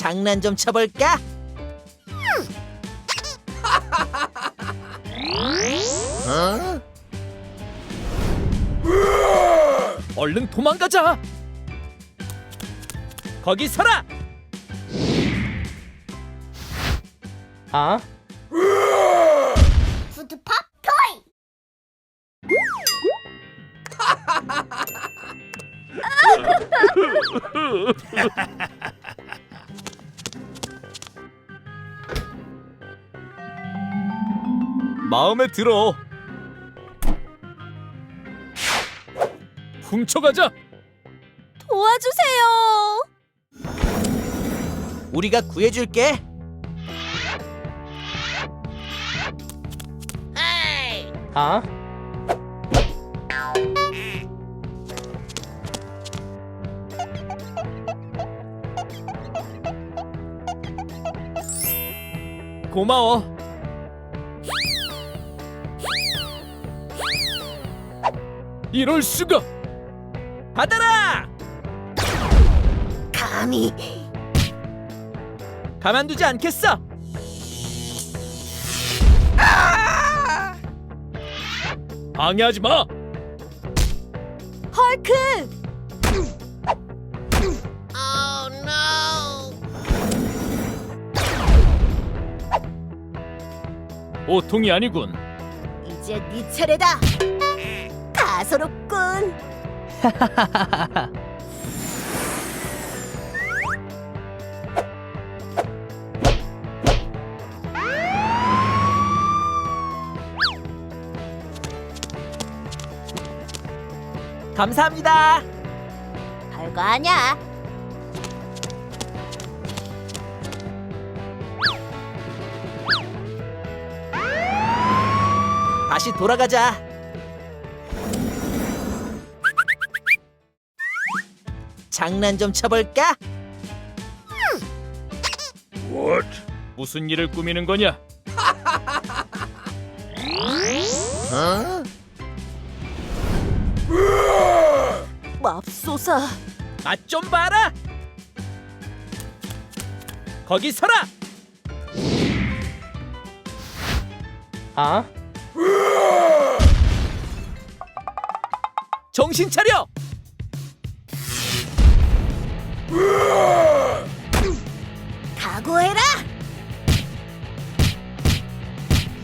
장난 좀 쳐볼까? 얼른 도망가자. 거기 서라. 아? 푸드팝 토이 마음에 들어. 훔쳐가자. 도와주세요 우리가 구해줄게. 아? 고마워. 이럴 수가. 받아라. 감히 가만두지 않겠어. 방해하지 마. 헐크 보통이 아니군. 이제 네 차례다 가소롭군 감사합니다. 별거 아냐 다시 돌아가자. 장난 좀 쳐볼까? 무슨 일을 꾸미는 거냐? 맙소사 맛 좀 봐라. 거기 서라. 아? 정신 차려. 각오해라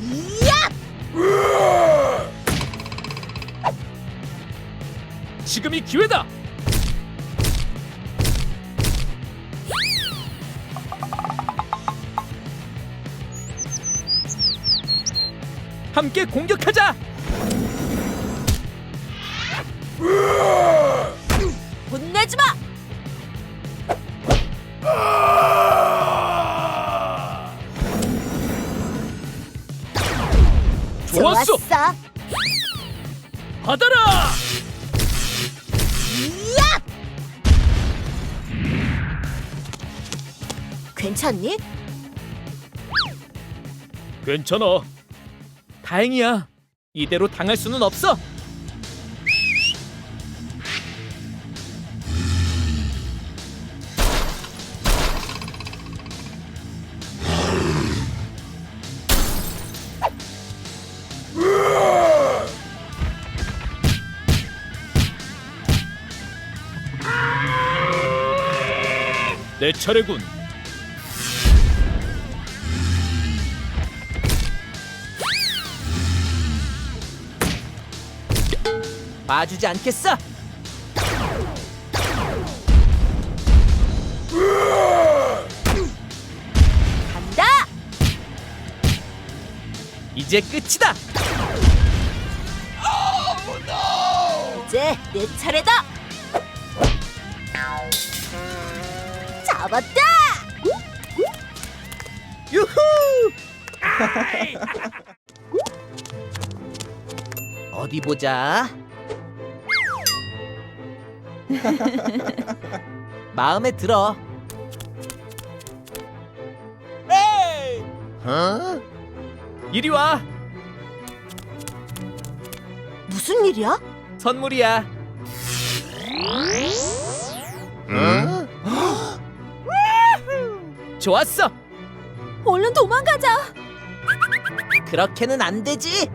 이야 지금이 기회다. 함께 공격하자. 혼내지 마 괜찮니? 괜찮아. 다행이야. 이대로 당할 수는 없어. 내 차례군. 봐주지 않겠어. 간다 이제 끝이다. 이제 내 차례다 잡았다 유후! 어디 보자. 마음에 들어. 이리 와. 무슨 일이야? 선물이야. 좋았어. 얼른 도망가자. 그렇게는 안 되지.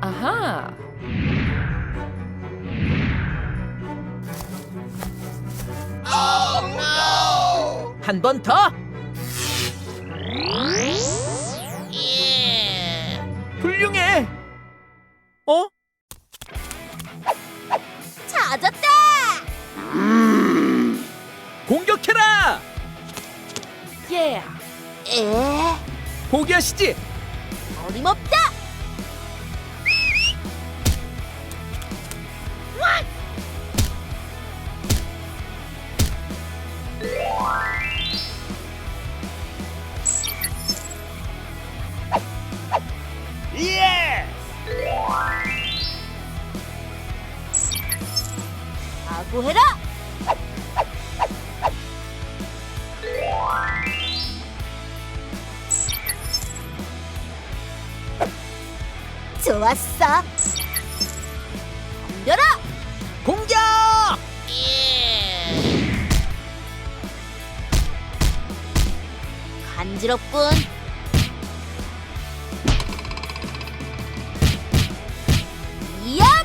아하. 한번 더. 훌륭해. 어? 찾았다. 공격해라. 예. 에. 포기하시지. 어림없다. 덤벼라. 공격! 간지럽군. 얍! 맛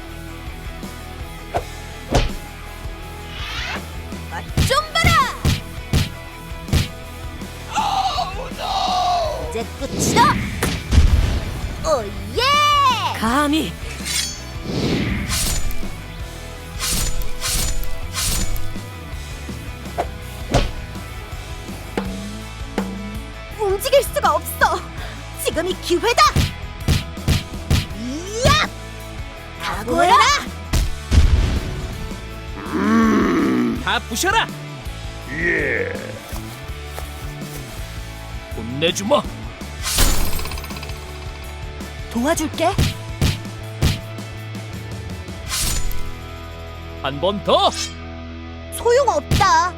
움직일 수가 없어! 지금이 기회다! 이야! 각오해라! 다 부셔라. 예. 혼내주마. 도와줄게. 한 번 더. 소용없다.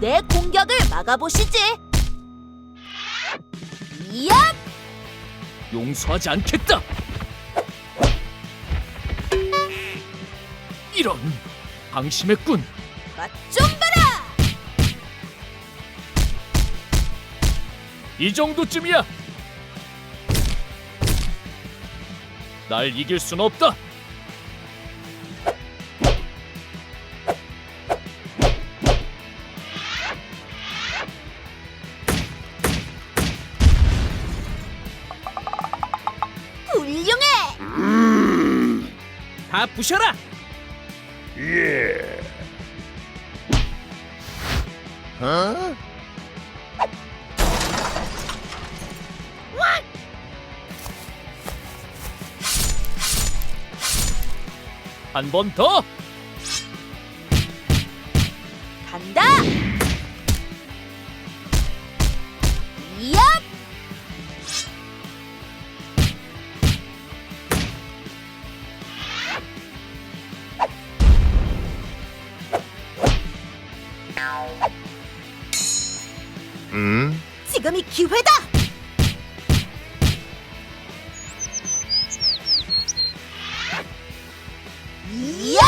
내 공격을 막아보시지. 이야! 용서하지 않겠다. 이런 방심했군. 맛좀 봐라! 이 정도쯤이야. 날 이길 순 없다. 다 부셔라. 한번 더. 지금이 기회다! 이야!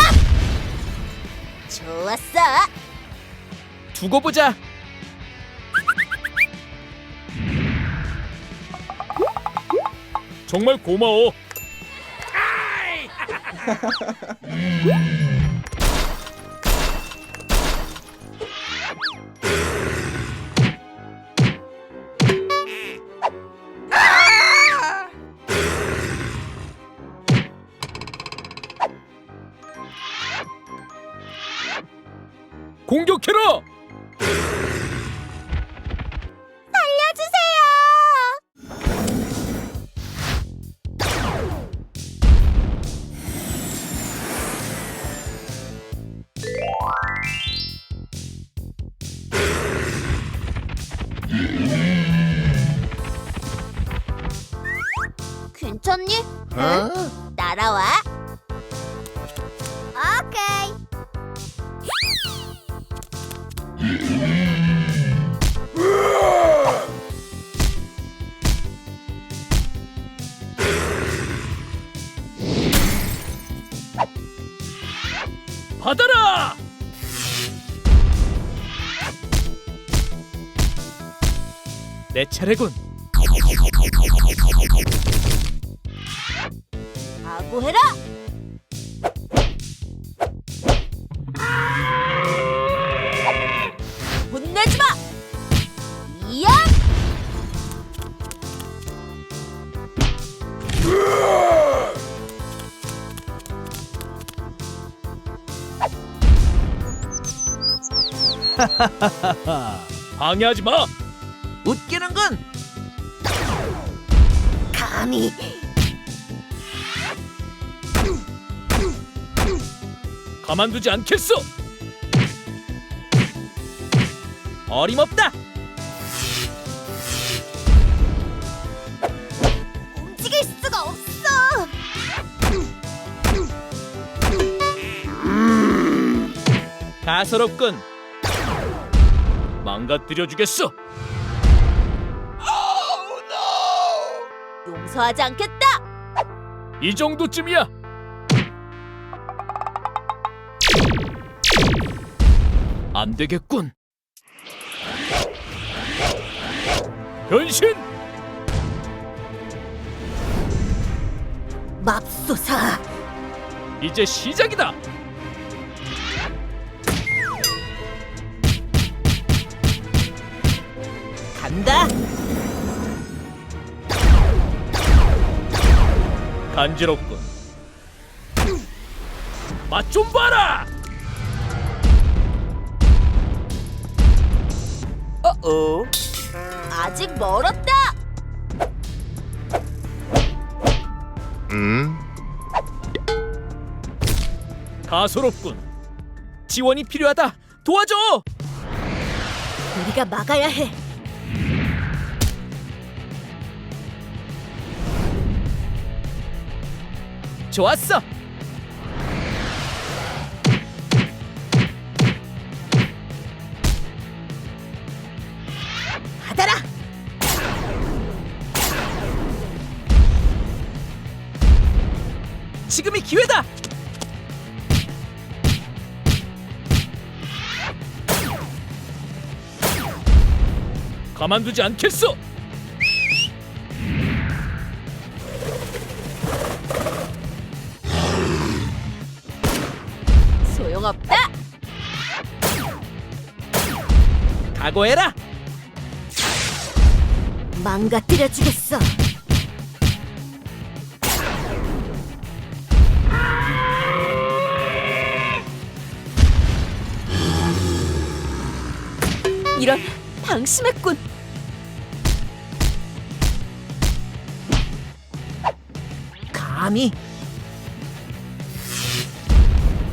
좋았어! 두고 보자. 정말 고마워. 공격해라. 살려주세요! 괜찮니? 응? 따라와. 내 차례군. 각오해라. 혼내지 마. 이야. 방해하지 마. 가만두지 않겠어. 어림없다. 움직일 수가 없어. 가소롭군. 망가뜨려 주겠어. 용서하지 않겠다. 이 정도쯤이야. 안 되겠군. 변신! 맙소사. 이제 시작이다. 간다. 간지럽군. 맛 좀 봐라. 어어. 아직 멀었다. 가소롭군. 지원이 필요하다. 도와줘. 우리가 막아야 해. 좋았어. 기회다. 가만두지 않겠어. 소용없다. 각오해라. 망가뜨려 주겠어. 이런 방심했군. 감히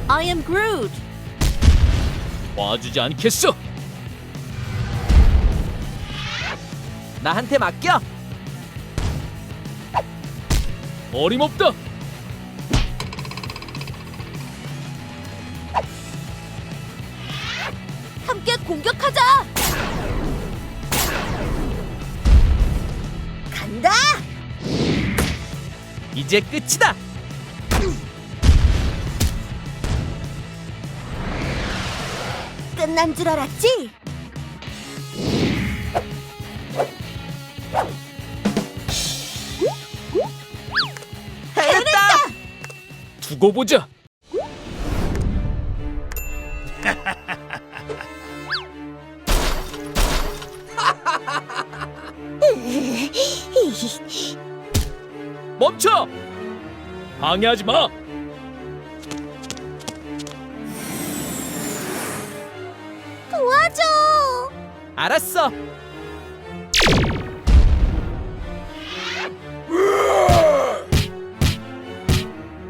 I am Groot. 와주지 않겠어. 나한테 맡겨. 어림없다. 이제 끝이다. 끝난 줄 알았지? 해냈다. 두고 보자. 방해하지 마. 도와줘. 알았어.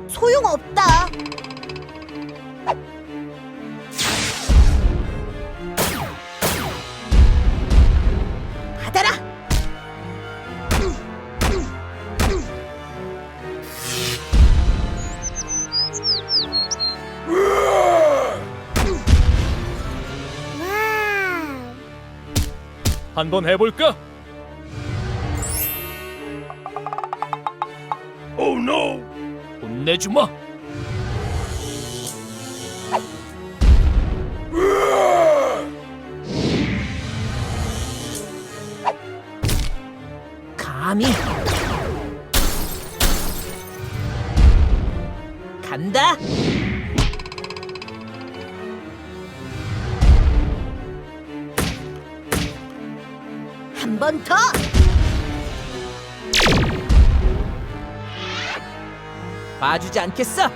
소용없다. 한번 해볼까? Oh no! 혼내주마. 감히 간다. 더. 봐주지 않겠어.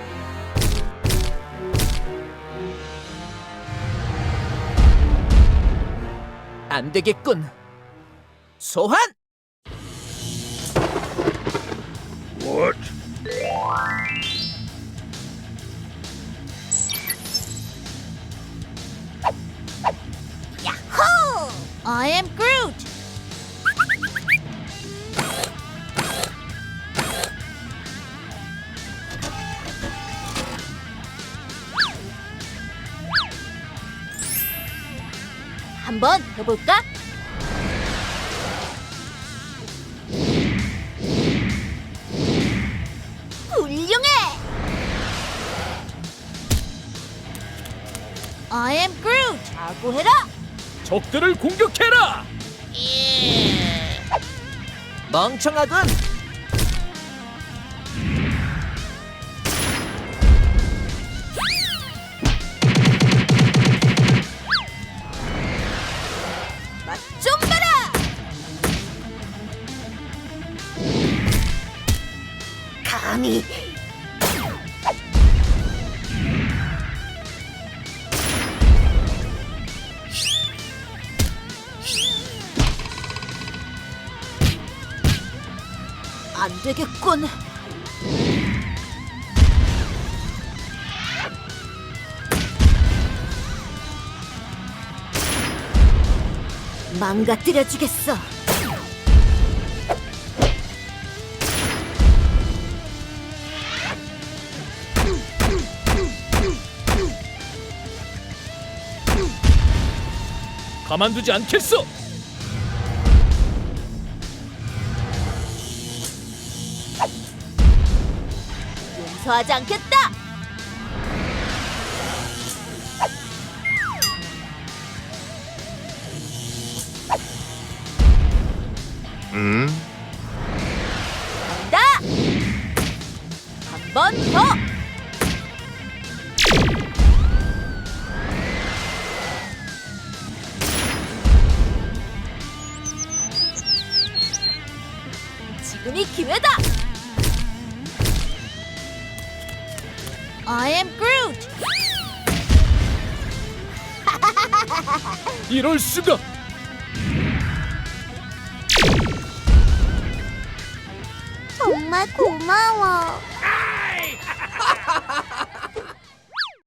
안 되겠군. 소환! 한번 해볼까? 훌륭해! I am Groot. 각오해라. 적들을 공격해라. 멍청하군. 감히 안 되겠군. 망가뜨려 주겠어. 가만두지 않겠어. 용서하지 않겠다. 간다. 한 번 더. 이럴 수가. 정말 고마워.